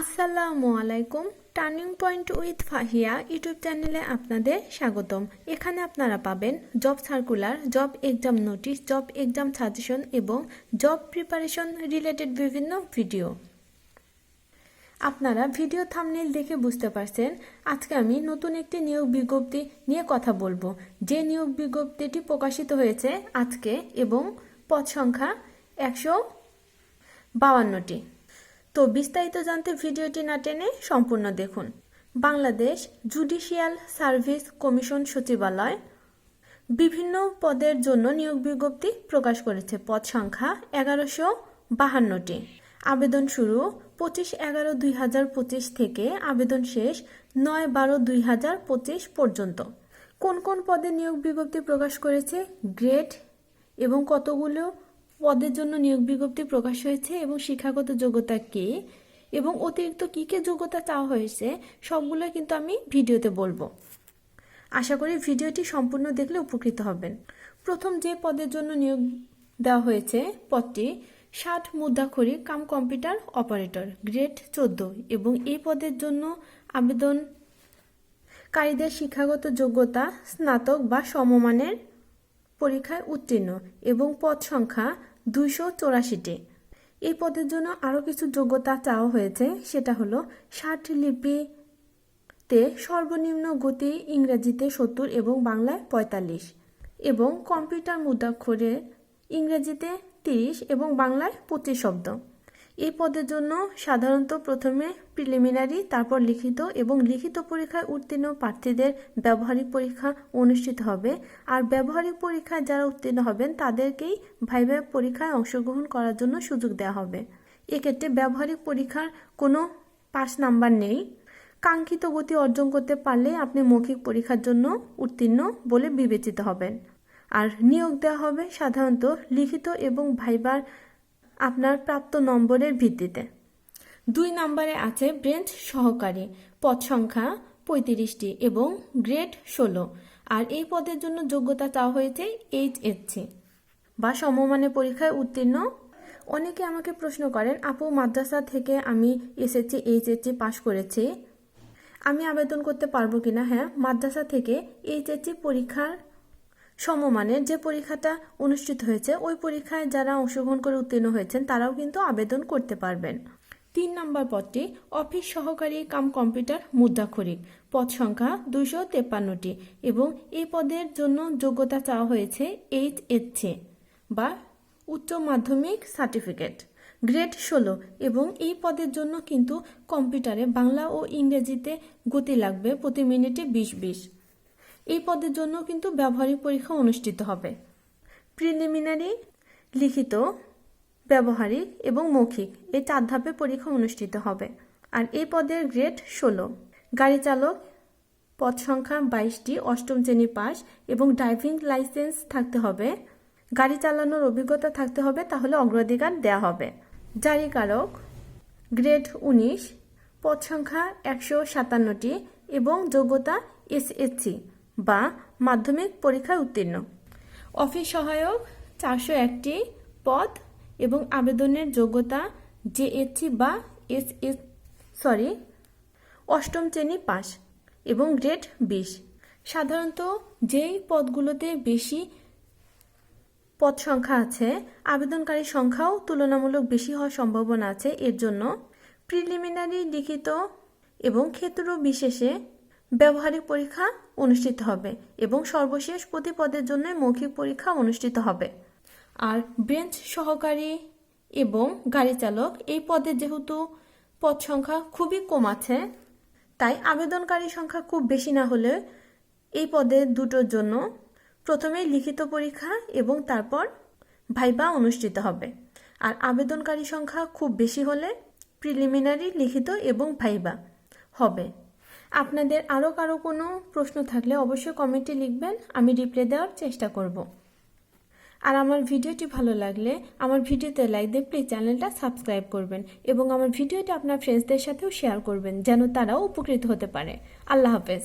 আসসালামু আলাইকুম turning point with Fahiya YouTube চ্যানেলে আপনাদের স্বাগতম। এখানে আপনারা পাবেন job circular job exam notice job exam suggestion এবং জব প্রিপারেশন রিলেটেড বিভিন্ন ভিডিও আপনারা ভিডিও থামনেল দেখে বুঝতে পারছেন, আজকে আমি নতুন একটি নিয়োগ বিজ্ঞপ্তি নিয়ে কথা বলব। যে নিয়োগ বিজ্ঞপ্তিটি প্রকাশিত হয়েছে আজকে এবং পদ সংখ্যা একশো বাউান্নটি। তো বিস্তারিত জানতে ভিডিওটি না টেনে সম্পূর্ণ দেখুন। বাংলাদেশ জুডিশিয়াল সার্ভিস কমিশন সচিবালয় বিভিন্ন পদের জন্য নিয়োগ বিজ্ঞপ্তি প্রকাশ করেছে। পদ সংখ্যা এগারোশো বাহান্নটি। আবেদন শুরু পঁচিশ এগারো দুই হাজার পঁচিশ থেকে। আবেদন শেষ নয় বারো দুই হাজার পঁচিশ পর্যন্ত। কোন কোন পদে নিয়োগ বিজ্ঞপ্তি প্রকাশ করেছে? গ্রেড এবং কতগুলো পদের জন্য নিয়োগ বিজ্ঞপ্তি প্রকাশ হয়েছে এবং শিক্ষাগত যোগ্যতা কি এবং অতিরিক্ত কী কী যোগ্যতা চাওয়া হয়েছে সবগুলো কিন্তু আমি ভিডিওতে বলব। আশা করি ভিডিওটি সম্পূর্ণ দেখলে উপকৃত হবেন। প্রথম যে পদের জন্য নিয়োগ দেওয়া হয়েছে পদটি ষাট মুদ্রাক্ষরী কাম কম্পিউটার অপারেটর, গ্রেড চোদ্দ এবং এই পদের জন্য আবেদনকারীদের শিক্ষাগত যোগ্যতা স্নাতক বা সমমানের পরীক্ষায় উত্তীর্ণ এবং পদ সংখ্যা দুইশো চৌরাশিটি। এই পদের জন্য আরও কিছু যোগ্যতা চাওয়া হয়েছে, সেটা হলো ষাট লিপিতে সর্বনিম্ন গতি ইংরেজিতে সত্তর এবং বাংলায় পঁয়তাল্লিশ এবং কম্পিউটার মুদ্রাক্ষরে ইংরেজিতে তিরিশ এবং বাংলায় পঁচিশ শব্দ। এই পদের জন্য সাধারণত প্রথমে প্রিলিমিনারি তারপর লিখিত এবং লিখিত পরীক্ষায় উত্তীর্ণ প্রার্থীদের ব্যবহারিক পরীক্ষা অনুষ্ঠিত হবে। আর ব্যবহারিক পরীক্ষায় যারা উত্তীর্ণ হবেন, তাদেরকেই ভাইভা পরীক্ষায় অংশগ্রহণ করার জন্য সুযোগ দেওয়া হবে। এক্ষেত্রে ব্যবহারিক পরীক্ষার কোনো পাস নাম্বার নেই। কাঙ্ক্ষিত গতি অর্জন করতে পারলে আপনি মৌখিক পরীক্ষার জন্য উত্তীর্ণ বলে বিবেচিত হবেন। আর নিয়োগ দেওয়া হবে সাধারণত লিখিত এবং ভাইবার আপনার প্রাপ্ত নম্বরের ভিত্তিতে। দুই নম্বরে আছে ব্রেঞ্চ সহকারী, পদ সংখ্যা পঁয়ত্রিশটি এবং গ্রেড ষোলো। আর এই পদের জন্য যোগ্যতা চাওয়া হয়েছে এইচএসসি বা সমমানের পরীক্ষায় উত্তীর্ণ। অনেকে আমাকে প্রশ্ন করেন, আপু, মাদ্রাসা থেকে আমি এসএসসি এইচএসসি পাশ করেছি। আমি আবেদন করতে পারব কিনা? হ্যাঁ মাদ্রাসা থেকে এইচএসসি পরীক্ষার সমমানের যে পরীক্ষাটা অনুষ্ঠিত হয়েছে, ওই পরীক্ষায় যারা অংশগ্রহণ করে উত্তীর্ণ হয়েছেন, তারাও কিন্তু আবেদন করতে পারবেন। তিন নম্বর পদটি, অফিস সহকারী কাম কম্পিউটার মুদ্রাক্ষরিক। পদ সংখ্যা দুইশো তেপ্পান্নটি এবং এই পদের জন্য যোগ্যতা চাওয়া হয়েছে এইচ এইচএসসি বা উচ্চ মাধ্যমিক সার্টিফিকেট। গ্রেড ষোলো এবং এই পদের জন্য কিন্তু কম্পিউটারে বাংলা ও ইংরেজিতে গতি লাগবে প্রতি মিনিটে বিশ বিশ। এই পদের জন্য কিন্তু ব্যবহারিক পরীক্ষা অনুষ্ঠিত হবে। প্রিলিমিনারি, লিখিত, ব্যবহারিক এবং মৌখিক এই চার ধাপে পরীক্ষা অনুষ্ঠিত হবে। আর এই পদের গ্রেড ষোলো। গাড়ি চালক, পদ সংখ্যা বাইশটি, অষ্টম শ্রেণি পাস এবং ড্রাইভিং লাইসেন্স থাকতে হবে। গাড়ি চালানোর অভিজ্ঞতা থাকতে হবে, তাহলে অগ্রাধিকার দেওয়া হবে। জারিকারক গ্রেড উনিশ, পদ সংখ্যা একশো সাতান্নটি এবং যোগ্যতা এসএসসি। বা মাধ্যমিক পরীক্ষায় উত্তীর্ণ। অফিস সহায়ক চারশো একটি পদ এবং আবেদনের যোগ্যতা জেএসসি বা এস এস সরি অষ্টম শ্রেণি পাস এবং গ্রেড বিশ। সাধারণত যেই পদগুলোতে বেশি পদ সংখ্যা আছে আবেদনকারীর সংখ্যাও তুলনামূলক বেশি হওয়ার সম্ভাবনা আছে। এর জন্য প্রিলিমিনারি লিখিত এবং ক্ষেত্র বিশেষে ব্যবহারিক পরীক্ষা অনুষ্ঠিত হবে এবং সর্বশেষ প্রতি পদের জন্য মৌখিক পরীক্ষা অনুষ্ঠিত হবে। আর বেঞ্চ সহকারী এবং গাড়ি চালক এই পদে যেহেতু পদ সংখ্যা খুবই কম আছে, তাই আবেদনকারী সংখ্যা খুব বেশি না হলে এই পদে দুটোর জন্য প্রথমে লিখিত পরীক্ষা এবং তারপর ভাইবা অনুষ্ঠিত হবে। আর আবেদনকারী সংখ্যা খুব বেশি হলে প্রিলিমিনারি, লিখিত এবং ভাইবা হবে। আপনাদের আরও কারও কোনো প্রশ্ন থাকলে অবশ্যই কমেন্টে লিখবেন, আমি রিপ্লাই দেওয়ার চেষ্টা করব। আর আমার ভিডিওটি ভালো লাগলে আমার ভিডিওতে লাইক দিয়ে প্লিজ চ্যানেলটা সাবস্ক্রাইব করবেন এবং আমার ভিডিওটি আপনার ফ্রেন্ডসদের সাথেও শেয়ার করবেন, যেন তারাও উপকৃত হতে পারে। আল্লাহ হাফেজ।